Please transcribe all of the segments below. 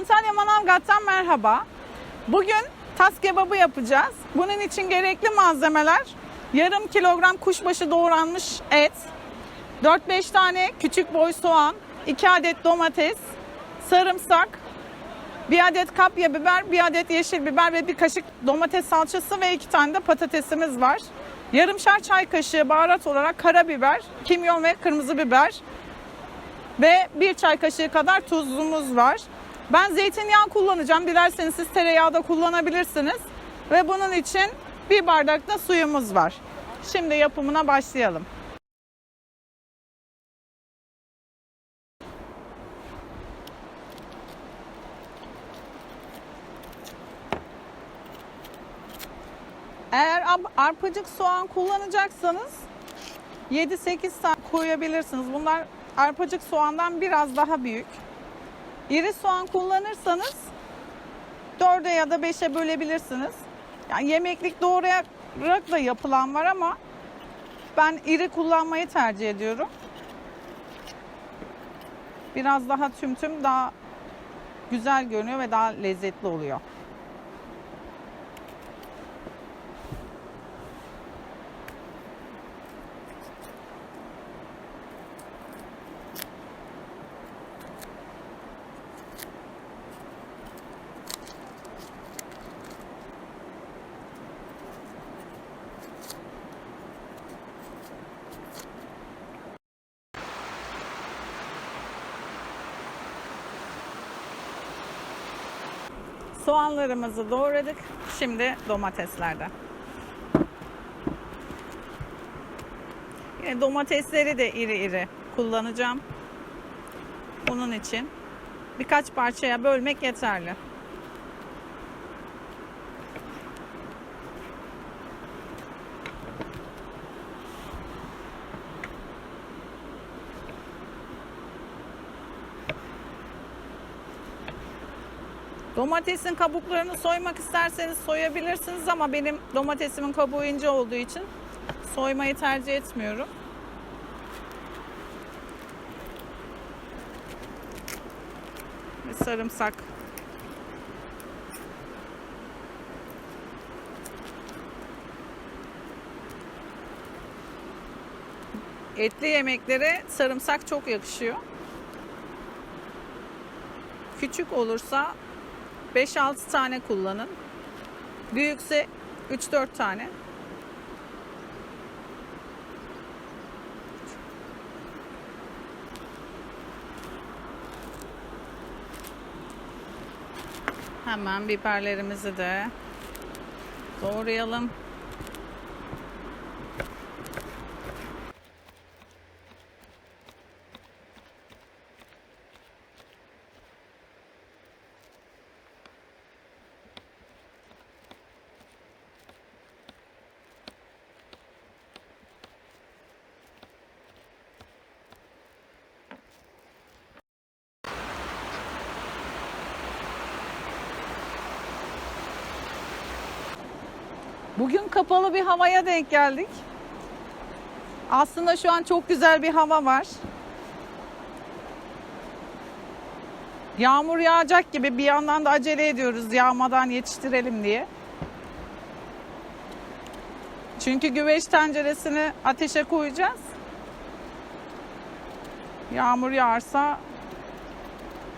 Antalya Manavgat'tan merhaba. Bugün tas kebabı yapacağız. Bunun için gerekli malzemeler yarım kilogram kuşbaşı doğranmış et, 4-5 tane küçük boy soğan, 2 adet domates, sarımsak, bir adet kapya biber, bir adet yeşil biber ve bir kaşık domates salçası ve iki tane de patatesimiz var. Yarımşar çay kaşığı baharat olarak karabiber, kimyon ve kırmızı biber ve bir çay kaşığı kadar tuzumuz var. Ben zeytinyağı kullanacağım. Dilerseniz siz tereyağı da kullanabilirsiniz. Ve bunun için bir bardak da suyumuz var. Şimdi yapımına başlayalım. Eğer arpacık soğan kullanacaksanız 7-8 tane koyabilirsiniz. Bunlar arpacık soğandan biraz daha büyük. İri soğan kullanırsanız 4'e ya da 5'e bölebilirsiniz. Yani yemeklik doğrayarak da yapılan var ama ben iri kullanmayı tercih ediyorum. Biraz daha tüm tüm daha güzel görünüyor ve daha lezzetli oluyor. Soğanlarımızı doğradık. Şimdi domateslerde. Yine domatesleri de iri iri kullanacağım. Bunun için birkaç parçaya bölmek yeterli. Domatesin kabuklarını soymak isterseniz soyabilirsiniz ama benim domatesimin kabuğu ince olduğu için soymayı tercih etmiyorum. Sarımsak. Etli yemeklere sarımsak çok yakışıyor. Küçük olursa 5-6 tane kullanın. Büyükse 3-4 tane. Hemen biberlerimizi de doğrayalım. Bugün kapalı bir havaya denk geldik. Aslında şu an çok güzel bir hava var. Yağmur yağacak gibi bir yandan da acele ediyoruz yağmadan yetiştirelim diye. Çünkü güveç tenceresini ateşe koyacağız. Yağmur yağarsa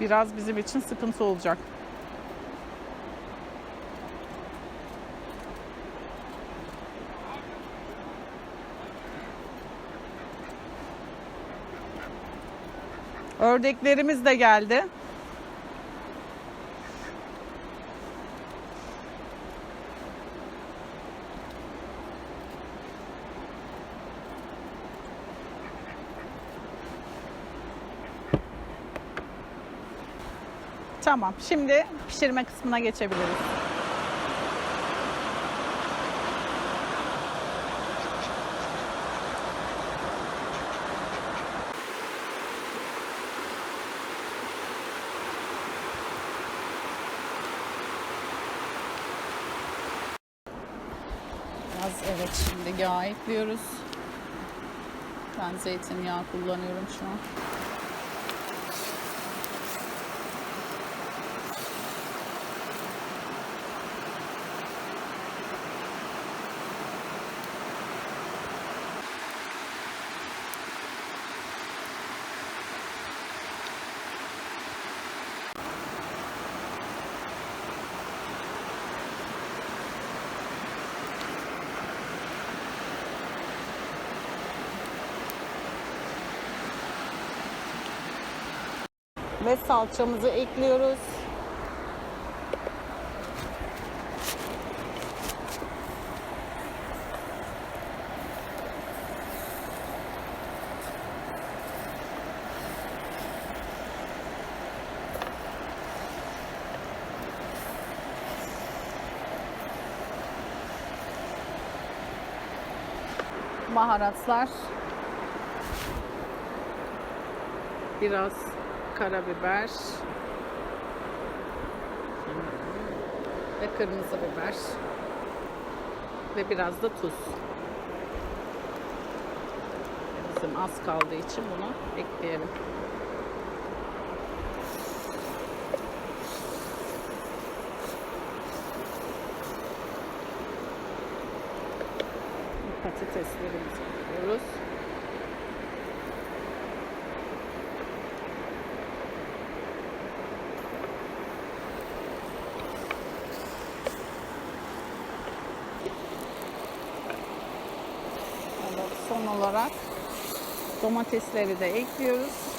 biraz bizim için sıkıntı olacak. Ördeklerimiz de geldi. Tamam. Şimdi pişirme kısmına geçebiliriz. Biraz evet şimdi yağ ekliyoruz. Ben zeytinyağı kullanıyorum şu an. Ve salçamızı ekliyoruz. Baharatlar. Biraz karabiber. Ve kırmızı biber. Ve biraz da tuz. Bizim az kaldığı için bunu ekleyelim. Patateslerimizi koyuyoruz. Olarak domatesleri de ekliyoruz.